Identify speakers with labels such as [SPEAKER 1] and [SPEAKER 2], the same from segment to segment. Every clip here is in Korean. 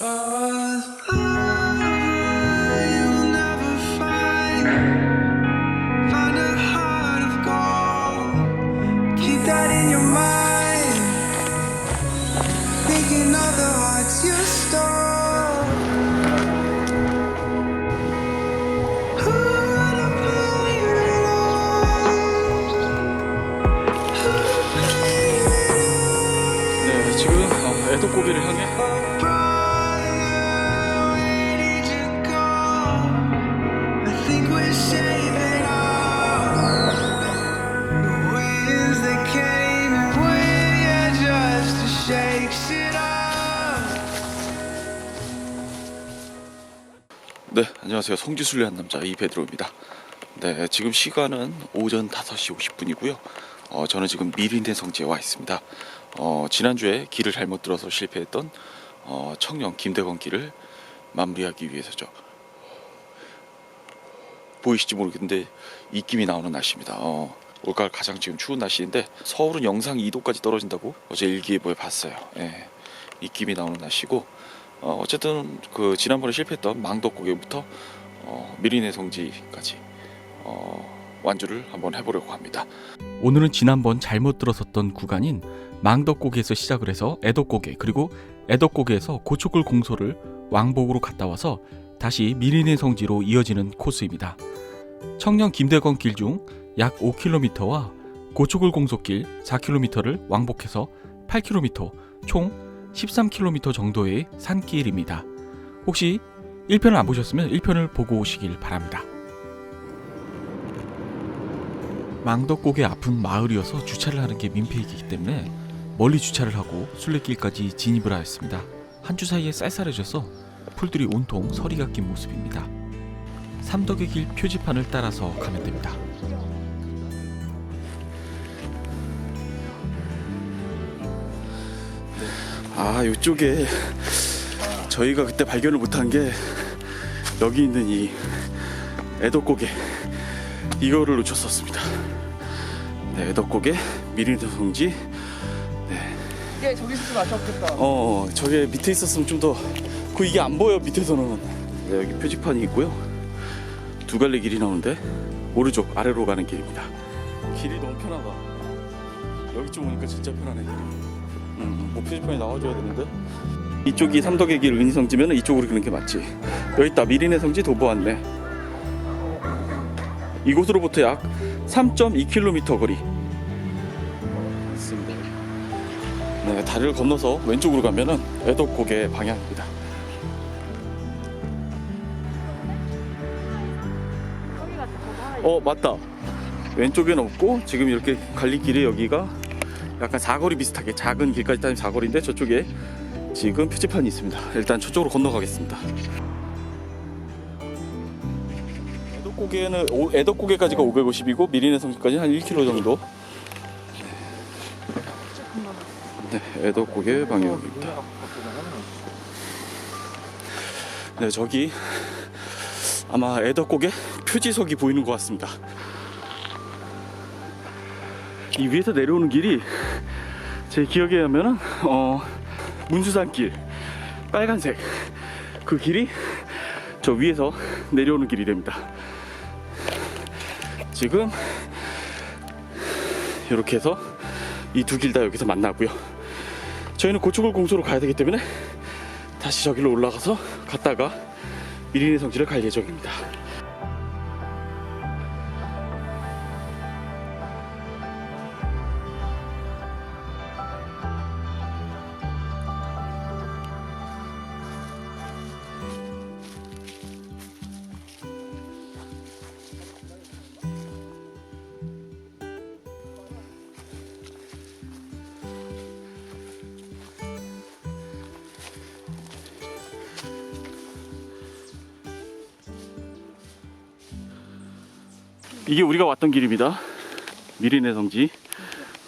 [SPEAKER 1] Uh, 안녕하세요. 성지순례 한 남자 이베드로입니다. 네, 지금 시간은 오전 5시 50분이고요. 어, 저는 지금 미린대 성지에 와 있습니다. 어, 지난주에 길을 잘못 들어서 실패했던 어, 청년 김대건 길을 마무리하기 위해서죠. 보이실지 모르겠는데 입김이 나오는 날씨입니다. 어, 올가을 가장 지금 추운 날씨인데 서울은 영상 2도까지 떨어진다고 어제 일기예보에 봤어요. 예, 입김이 나오는 날씨고 어, 어쨌든 그 지난번에 실패했던 망덕고개부터 어, 미리네 성지까지 어, 완주를 한번 해보려고 합니다. 오늘은 지난번 잘못 들어섰던 구간인 망덕고개에서 시작을 해서 애덕고개 그리고 애덕고개에서 고초굴 공소를 왕복으로 갔다 와서 다시 미리네 성지로 이어지는 코스입니다. 청년 김대건 길 중 약 5km와 고초굴 공소길 4km를 왕복해서 8km 총 13km 정도의 산길입니다. 혹시 1편을 안 보셨으면 1편을 보고 오시길 바랍니다. 망덕곡의 앞은 마을이어서 주차를 하는 게 민폐이기 때문에 멀리 주차를 하고 순례길까지 진입을 하였습니다. 한 주 사이에 쌀쌀해져서 풀들이 온통 서리가 낀 모습입니다. 삼덕의 길 표지판을 따라서 가면 됩니다. 아, 이쪽에 저희가 그때 발견을 못한 게 여기 있는 이 애덕고개 이거를 놓쳤었습니다. 네, 애덕고개 미리네 성지.
[SPEAKER 2] 이게 저기 있으면 아깝겠다.
[SPEAKER 1] 어, 어, 저게 밑에 있었으면 좀 더 그 이게 안 보여 밑에서는. 네, 여기 표지판이 있고요. 두 갈래 길이 나오는데 오른쪽 아래로 가는 길입니다. 길이 너무 편하다. 여기 좀 오니까 진짜 편하네. 음, 뭐 표지판이 나와줘야 되는데. 이쪽이 삼덕의 길 은희성 지면 이쪽으로 가는 게 맞지. 여기 있다 미리네 성지 도보 왔네. 이곳으로부터 약 3.2km 거리. 있습니다. 네, 다리를 건너서 왼쪽으로 가면은 애덕고개 방향입니다. 어 맞다. 왼쪽에는 없고 지금 이렇게 갈릴 길이 여기가 약간 사거리 비슷하게 작은 길까지 따지면 사거리인데 저쪽에 지금 표지판이 있습니다. 일단 저쪽으로 건너가겠습니다. 애덕고개는 오- 애덕고개까지가 550이고 미리네 성지까지 한 1km 정도. 네, 애덕고개 방향입니다. 네, 저기 아마 애덕고개 표지석이 보이는 것 같습니다. 이 위에서 내려오는 길이 제 기억에 의하면은 어 문수산길 빨간색 그 길이 저 위에서 내려오는 길이 됩니다. 지금 이렇게 해서 이 두 길 다 여기서 만나고요. 저희는 고축을 공소로 가야 되기 때문에 다시 저기로 올라가서 갔다가 미리네 성지를 갈 예정입니다. 이게 우리가 왔던 길입니다. 미리네 성지.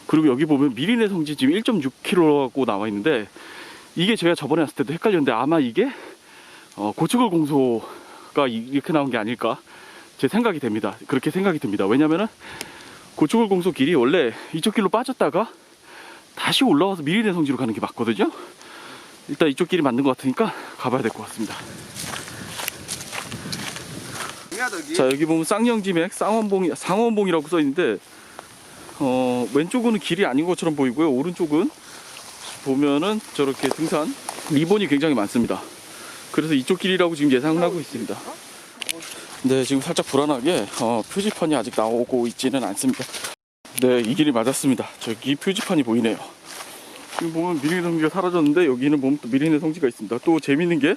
[SPEAKER 1] 그리고 여기 보면 미리네 성지 지금 1.6km라고 나와 있는데 이게 제가 저번에 왔을 때도 헷갈렸는데 아마 이게 어, 고축을 공소가 이- 이렇게 나온 게 아닐까 제 생각이 됩니다. 그렇게 생각이 듭니다. 왜냐면은 고축을 공소 길이 원래 이쪽 길로 빠졌다가 다시 올라와서 미리네 성지로 가는 게 맞거든요. 일단 이쪽 길이 맞는 것 같으니까 가봐야 될 것 같습니다. 자 여기 보면 쌍영지맥 쌍원봉이 상원봉이라고 써 있는데 어 왼쪽은 길이 아닌 것처럼 보이고요 오른쪽은 보면은 저렇게 등산 리본이 굉장히 많습니다. 그래서 이쪽 길이라고 지금 예상을 하고 있습니다. 네 지금 살짝 불안하게 어, 표지판이 아직 나오고 있지는 않습니다. 네이 길이 맞았습니다. 저기 표지판이 보이네요. 지금 보면 미리네 성지가 사라졌는데 여기는 보면 또 미리네 성지가 있습니다. 또 재밌는 게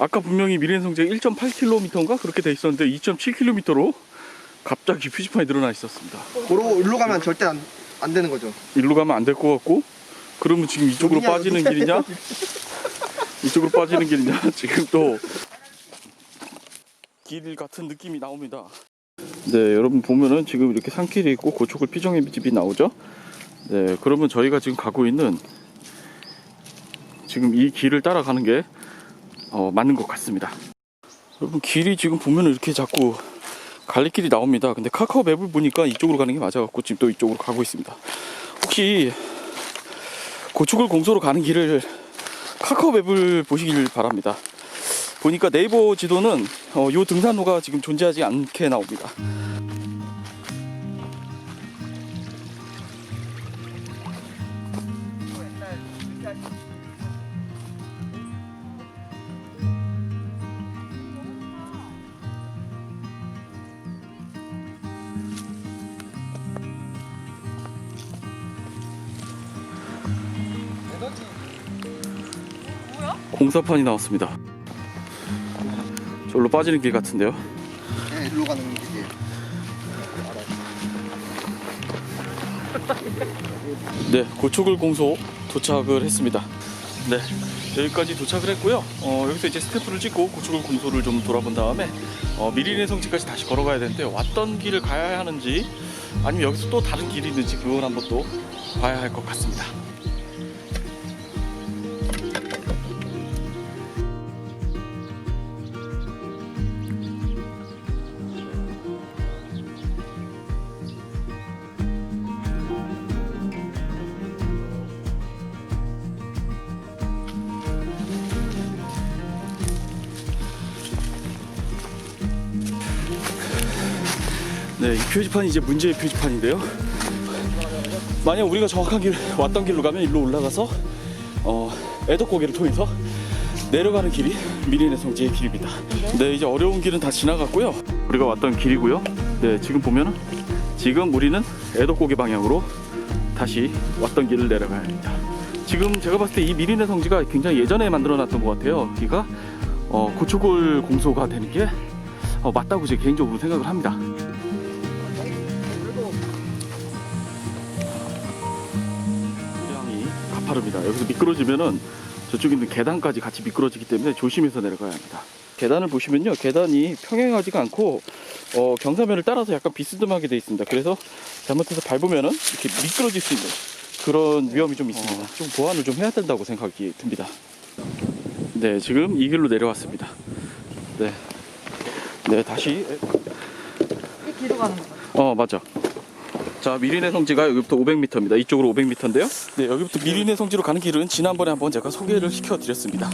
[SPEAKER 1] 아까 분명히 성지가 1.8km인가 그렇게 돼 있었는데 2.7km로 갑자기 표지판이 늘어나 있었습니다.
[SPEAKER 3] 고로 일로 가면 절대 안, 안 되는 거죠.
[SPEAKER 1] 일로 가면 안 될 것 같고 그러면 지금 이쪽으로
[SPEAKER 3] 여기냐,
[SPEAKER 1] 빠지는. 길이냐 이쪽으로 빠지는 길이냐 지금 또 길 같은 느낌이 나옵니다 네 여러분 보면은 지금 이렇게 산길이 있고 고초골 피정의 집이 나오죠 네 그러면 저희가 지금 가고 있는 지금 이 길을 따라가는 게 어, 맞는 것 같습니다 여러분 길이 지금 보면은 이렇게 자꾸 갈림길이 나옵니다 근데 카카오 맵을 보니까 이쪽으로 가는 게 맞아갖고 지금 또 이쪽으로 가고 있습니다 혹시 고축을 공소로 가는 길을 카카오 맵을 보시길 바랍니다. 보니까 네이버 지도는 어, 요 등산로가 지금 존재하지 않게 나옵니다. 공사판이 나왔습니다. 저로 빠지는 길 같은데요.
[SPEAKER 3] 네, 일로 가는 길이에요.
[SPEAKER 1] 네, 고축을 공소 도착을 했습니다. 네, 여기까지 도착을 했고요. 어, 여기서 이제 스태프를 찍고 고축을 공소를 좀 돌아본 다음에 어, 미리네 성지까지 다시 걸어가야 되는데 왔던 길을 가야 하는지 아니면 여기서 또 다른 길이 있는지 그걸 한번 또 봐야 할 것 같습니다. 네, 이 표지판이 이제 문제의 표지판인데요. 만약 우리가 정확한 길 왔던 길로 가면 일로 올라가서 어, 애덕고개를 통해서 내려가는 길이 미리네 성지의 길입니다. 네, 이제 어려운 길은 다 지나갔고요. 우리가 왔던 길이고요. 네, 지금 보면은 지금 우리는 애덕고개 방향으로 다시 왔던 길을 내려가야 합니다. 지금 제가 봤을 때 이 미리네 성지가 굉장히 예전에 만들어놨던 것 같아요. 여기가 어, 고초골 공소가 되는 게 어, 맞다고 제 개인적으로 생각을 합니다. 가파릅니다. 여기서 미끄러지면은 저쪽에 있는 계단까지 같이 미끄러지기 때문에 조심해서 내려가야 합니다. 계단을 보시면요, 계단이 평행하지가 않고 어, 경사면을 따라서 약간 비스듬하게 되어 있습니다. 그래서 잘못해서 밟으면은 이렇게 미끄러질 수 있는 그런 위험이 좀 있습니다. 좀 보완을 좀 해야 된다고 생각이 듭니다. 네, 지금 이 길로 내려왔습니다. 네, 네 다시
[SPEAKER 2] 이 길로 가는 거.
[SPEAKER 1] 어 맞아. 자 미리네 성지가 여기부터 500m입니다. 이쪽으로 500m인데요. 네 여기부터 미리네 성지로 가는 길은 지난번에 한번 제가 소개를 시켜드렸습니다.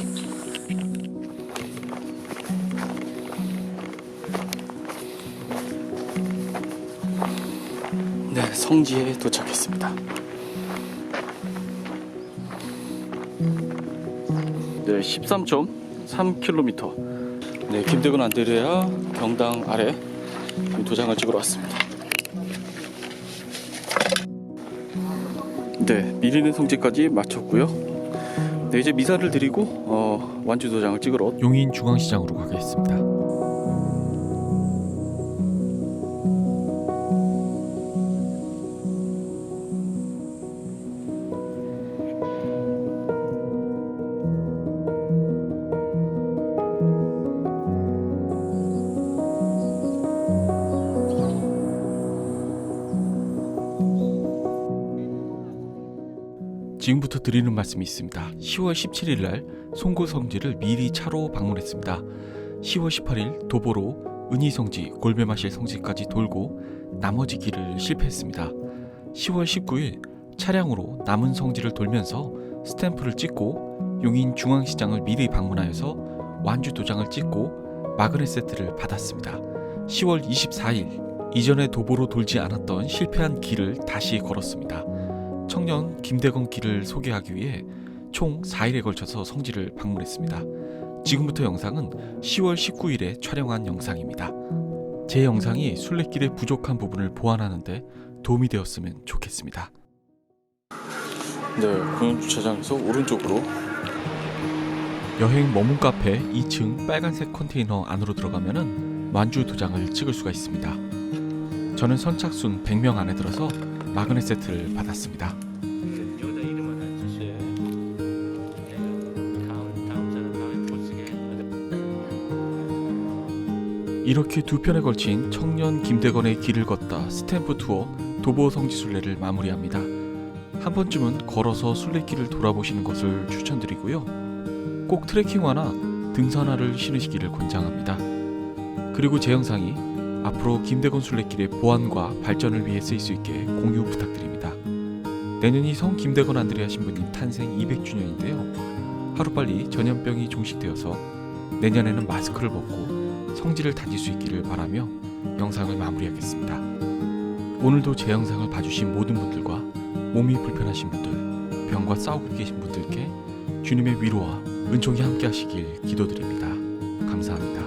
[SPEAKER 1] 네 성지에 도착했습니다. 네 13.3km. 네 김대근 안드레아 경당 아래 도장을 찍으러 왔습니다. 네, 미리네 성지까지 마쳤고요. 네, 이제 미사를 드리고 어, 완주 도장을 찍으러
[SPEAKER 4] 용인 중앙시장으로 가겠습니다. 지금부터 드리는 말씀이 있습니다. 10월 17일 날 송고 성지를 미리 차로 방문했습니다. 10월 18일 도보로 은희 성지, 골배마실 성지까지 돌고 나머지 길을 실패했습니다. 10월 19일 차량으로 남은 성지를 돌면서 스탬프를 찍고 용인 중앙시장을 미리 방문하여서 완주 도장을 찍고 마그넷 세트를 받았습니다. 10월 24일 이전에 도보로 돌지 않았던 실패한 길을 다시 걸었습니다. 청년 김대건 길을 소개하기 위해 총 4일에 걸쳐서 성지를 방문했습니다. 지금부터 영상은 10월 19일에 촬영한 영상입니다. 제 영상이 순례길의 부족한 부분을 보완하는데 도움이 되었으면 좋겠습니다.
[SPEAKER 1] 네, 공영 주차장에서 오른쪽으로
[SPEAKER 4] 여행 머문 카페 2층 빨간색 컨테이너 안으로 들어가면은 완주 도장을 찍을 수가 있습니다. 저는 선착순 100명 안에 들어서 마그넷 세트를 받았습니다.
[SPEAKER 5] 쓰게.
[SPEAKER 4] 이렇게 두 편에 걸친 청년 김대건의 길을 걷다 스탬프 투어 도보 성지 순례를 마무리합니다. 한 번쯤은 걸어서 순례길을 돌아보시는 것을 추천드리고요. 꼭 트레킹화나 등산화를 신으시기를 권장합니다. 그리고 제 영상이 앞으로 김대건 순례길의 보완과 발전을 위해 쓰일 수 있게 공유 부탁드립니다. 내년이 성 김대건 안드레아 신부님 탄생 200주년인데요. 하루빨리 전염병이 종식되어서 내년에는 마스크를 벗고 성질을 다질 수 있기를 바라며 영상을 마무리하겠습니다. 오늘도 제 영상을 봐주신 모든 분들과 몸이 불편하신 분들, 병과 싸우고 계신 분들께 주님의 위로와 은총이 함께 하시길 기도드립니다. 감사합니다.